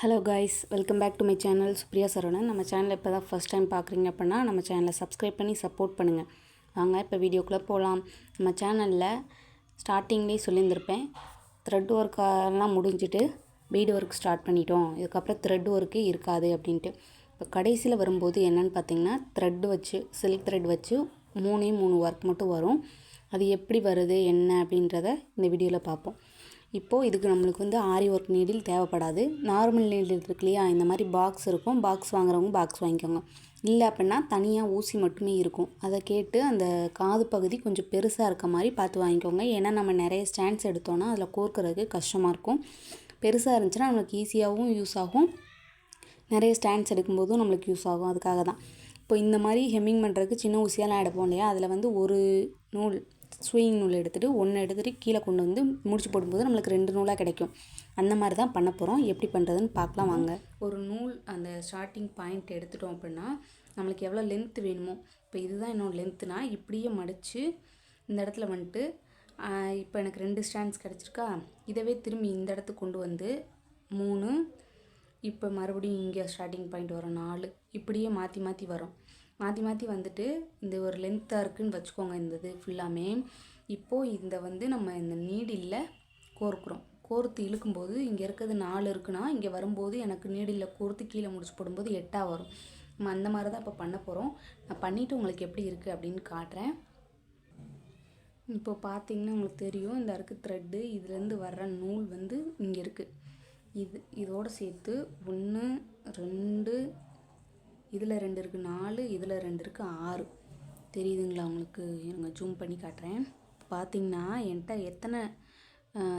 Hello guys welcome back to my channel Supriya Saravanan நம்ம channel இப்போ தான் first time பார்க்குறீங்க அப்படின்னா நம்ம சேனலை சப்ஸ்கிரைப் பண்ணி சப்போர்ட் பண்ணுங்கள் வாங்க இப்போ வீடியோக்குள்ளே போகலாம் நம்ம சேனலில் ஸ்டார்டிங்லேயே சொல்லியிருந்திருப்பேன். த்ரெட் ஒர்க்கெல்லாம் முடிஞ்சுட்டு பீடு ஒர்க் ஸ்டார்ட் பண்ணிட்டோம். இதுக்கப்புறம் த்ரெட் ஒர்க்கு இருக்காது அப்படின்ட்டு. இப்போ கடைசியில் வரும்போது என்னென்னு பார்த்தீங்கன்னா த்ரெட் வச்சு சில்க் த்ரெட் வச்சு மூணே மூணு ஒர்க் மட்டும் வரும். அது எப்படி வருது என்ன அப்படின்றத இந்த வீடியோவில் பார்ப்போம். இப்போது இதுக்கு நம்மளுக்கு வந்து ஆரி ஒர்க் நீடில் தேவைப்படாது. நார்மல் நீடில் இருக்கு இல்லையா? இந்த மாதிரி பாக்ஸ் இருக்கும். பாக்ஸ் வாங்குறவங்க பாக்ஸ் வாங்கிக்கோங்க. இல்லை அப்படின்னா தனியாக ஊசி மட்டுமே இருக்கும். அதை கேட்டு அந்த காது பகுதி கொஞ்சம் பெருசாக இருக்க மாதிரி பார்த்து வாங்கிக்கோங்க. ஏன்னா நம்ம நிறைய ஸ்டாண்ட்ஸ் எடுத்தோன்னா அதில் கோர்க்கறதுக்கு கஷ்டமாக இருக்கும். பெருசாக இருந்துச்சுன்னா நம்மளுக்கு ஈஸியாகவும் யூஸ் ஆகும். நிறைய ஸ்டாண்ட்ஸ் எடுக்கும்போதும் நம்மளுக்கு யூஸ் ஆகும். அதுக்காக தான் இப்போ இந்த மாதிரி ஹெம்மிங் பண்ணுறதுக்கு சின்ன ஊசியெல்லாம் எடுப்போம் இல்லையா? அதில் வந்து ஒரு நூல் ஸ்விங் நூல் எடுத்துகிட்டு ஒன்று எடுத்துகிட்டு கீழே கொண்டு வந்து முடிச்சு போடும்போது நம்மளுக்கு ரெண்டு நூலாக கிடைக்கும். அந்த மாதிரி தான் பண்ண போகிறோம் எப்படி பண்ணுறதுன்னு பார்க்கலாம் வாங்க. ஒரு நூல் அந்த ஸ்டார்டிங் பாயிண்ட் எடுத்துட்டோம் அப்படின்னா நம்மளுக்கு எவ்வளோ லென்த்து வேணுமோ இப்போ இதுதான் என்னோட லென்த்துனா இப்படியே மடித்து இந்த இடத்துல வந்துட்டு இப்போ எனக்கு ரெண்டு ஸ்டாண்ட்ஸ் கிடச்சிருக்கா? இதவே திரும்பி இந்த இடத்துக்கு கொண்டு வந்து மூணு இப்போ மறுபடியும் இங்கே ஸ்டார்டிங் பாயிண்ட் வரும் நாலு. இப்படியே மாற்றி மாற்றி வரும். மாற்றி மாற்றி வந்துட்டு இந்த ஒரு லென்த்தாக இருக்குதுன்னு வச்சுக்கோங்க இந்த இது ஃபுல்லாமே இப்போது இந்த வந்து நம்ம இந்த நீடில்ல கோர்க்குறோம். கோர்த்து இழுக்கும்போது இங்கே இருக்கிறது நாலு இருக்குன்னா இங்கே வரும்போது எனக்கு நீடில் கோர்த்து கீழே முடிச்சு போடும்போது எட்டாக வரும். நம்ம அந்த மாதிரி தான் இப்போ பண்ண போகிறோம் நான் பண்ணிவிட்டு உங்களுக்கு எப்படி இருக்குது அப்படின்னு காட்டுறேன். இப்போ பார்த்தீங்கன்னா உங்களுக்கு தெரியும் இந்த இருக்குது த்ரெட்டு இதுலேருந்து வர்ற நூல் வந்து இங்கே இருக்குது இது இதோடு சேர்த்து ஒன்று ரெண்டு இதில் ரெண்டு இருக்குது நாலு இதில் ரெண்டு இருக்குது ஆறு. தெரியுதுங்களா உங்களுக்கு? எனக்கு ஜூம் பண்ணி காட்டுறேன். பார்த்தீங்கன்னா என்கிட்ட எத்தனை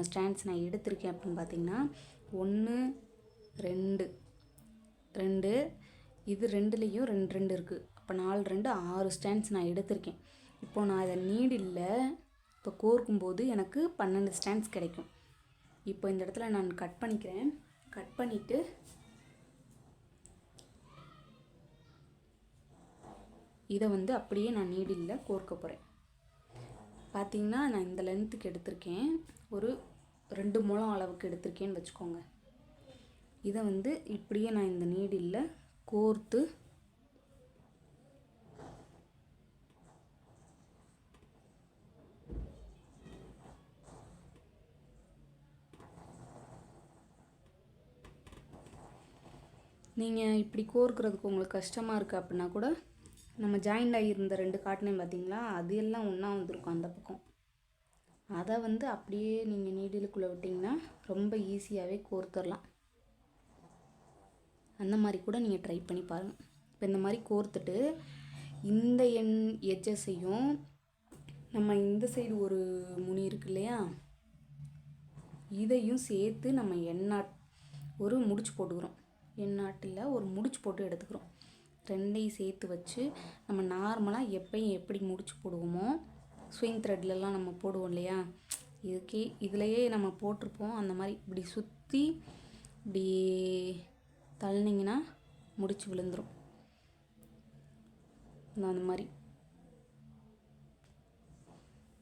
ஸ்டாண்ட்ஸ் நான் எடுத்திருக்கேன் அப்படின்னு பார்த்தீங்கன்னா ஒன்று ரெண்டு. ரெண்டு இது ரெண்டுலேயும் ரெண்டு ரெண்டு இருக்குது அப்போ நாலு ரெண்டு ஆறு ஸ்டாண்ட்ஸ் நான் எடுத்திருக்கேன். இப்போ நான் இதை நீடில் இப்போ கோர்க்கும்போது எனக்கு பன்னெண்டு ஸ்டாண்ட்ஸ் கிடைக்கும். இப்போ இந்த இடத்துல நான் கட் பண்ணிக்கிறேன். கட் பண்ணிவிட்டு இதை வந்து அப்படியே நான் நீடில் கோர்க்க போகிறேன் பார்த்திங்கன்னா நான் இந்த லென்த்துக்கு எடுத்திருக்கேன். ஒரு ரெண்டு முழம் அளவுக்கு எடுத்திருக்கேன்னு வச்சுக்கோங்க. இதை வந்து இப்படியே நான் இந்த நீடில் கோர்த்து நீங்கள் இப்படி கோர்க்கிறதுக்கு உங்களுக்கு கஷ்டமாக இருக்குது அப்படின்னா கூட நம்ம ஜாயிண்ட் ஆகியிருந்த ரெண்டு காட்டினேன் பார்த்தீங்களா? அது எல்லாம் ஒன்றா வந்திருக்கும் அந்த பக்கம். அதை வந்து அப்படியே நீங்கள் நீடிலுக்குள்ளே விட்டிங்கன்னா ரொம்ப ஈஸியாகவே கோர்த்துடலாம் அந்த மாதிரி கூட நீங்கள் ட்ரை பண்ணி பாருங்கள் இப்போ இந்த மாதிரி கோர்த்துட்டு இந்த எண் எஜ்ஜஸையும் நம்ம இந்த சைடு ஒரு முனி இருக்கு இல்லையா? இதையும் சேர்த்து நம்ம எண்ணாட் ஒரு முடிச்சு போட்டுக்கிறோம். எண்ணாட்டில் ஒரு முடிச்சு போட்டு எடுத்துக்கிறோம். ரெண்டையும் சேர்த்து வச்சு நம்ம நார்மலாக எப்பயும் எப்படி முடிச்சு போடுவோமோ ஸ்விங் த்ரெட்லலாம் நம்ம போடுவோம் இல்லையா? இதுக்கே இதுலையே நம்ம போட்டிருப்போம். அந்த மாதிரி இப்படி சுற்றி இப்படி தள்ளினீங்கன்னா முடிச்சு விழுந்துடும் அந்த மாதிரி.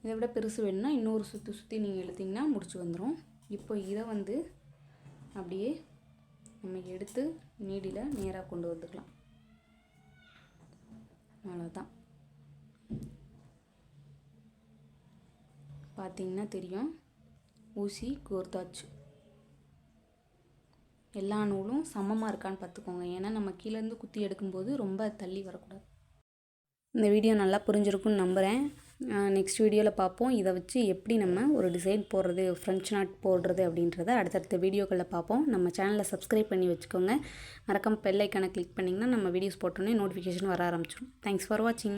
இதை விட பெருசு வேணும்னா இன்னொரு சுற்றி சுற்றி நீங்கள் இழுத்திங்கன்னா முடிச்சு வந்துடும் இப்போ இதை வந்து அப்படியே நம்ம எடுத்து நீடியில் நேராக கொண்டு வந்துக்கலாம். அவ்வளோதான் பார்த்திங்கன்னா தெரியும். ஊசி கோர்த்தாச்சு எல்லா நூலும் சமமாக இருக்கான்னு பார்த்துக்கோங்க ஏன்னா நம்ம கீழேருந்து குத்தி எடுக்கும்போது ரொம்ப தள்ளி வரக்கூடாது. இந்த வீடியோ நல்லா புரிஞ்சிருக்குன்னு நம்புகிறேன் நெக்ஸ்ட் வீடியோவில் பார்ப்போம். இதை வச்சு எப்படி நம்ம ஒரு டிசைன் போடுறது ஃப்ரெஞ்ச் நாட் போடுறது அப்படின்றத அடுத்தடுத்த வீடியோக்களில் பார்ப்போம். நம்ம சேனலை சப்ஸ்கிரைப் பண்ணி வச்சுக்கோங்க. மறக்காமல் பெல் ஐக்கானை கிளிக் பண்ணிங்கன்னா நம்ம வீடியோஸ் போட்டோன்னே நோட்டிஃபிகேஷன் வர ஆரம்பிச்சிடும் தேங்க்ஸ் ஃபார் வாட்சிங்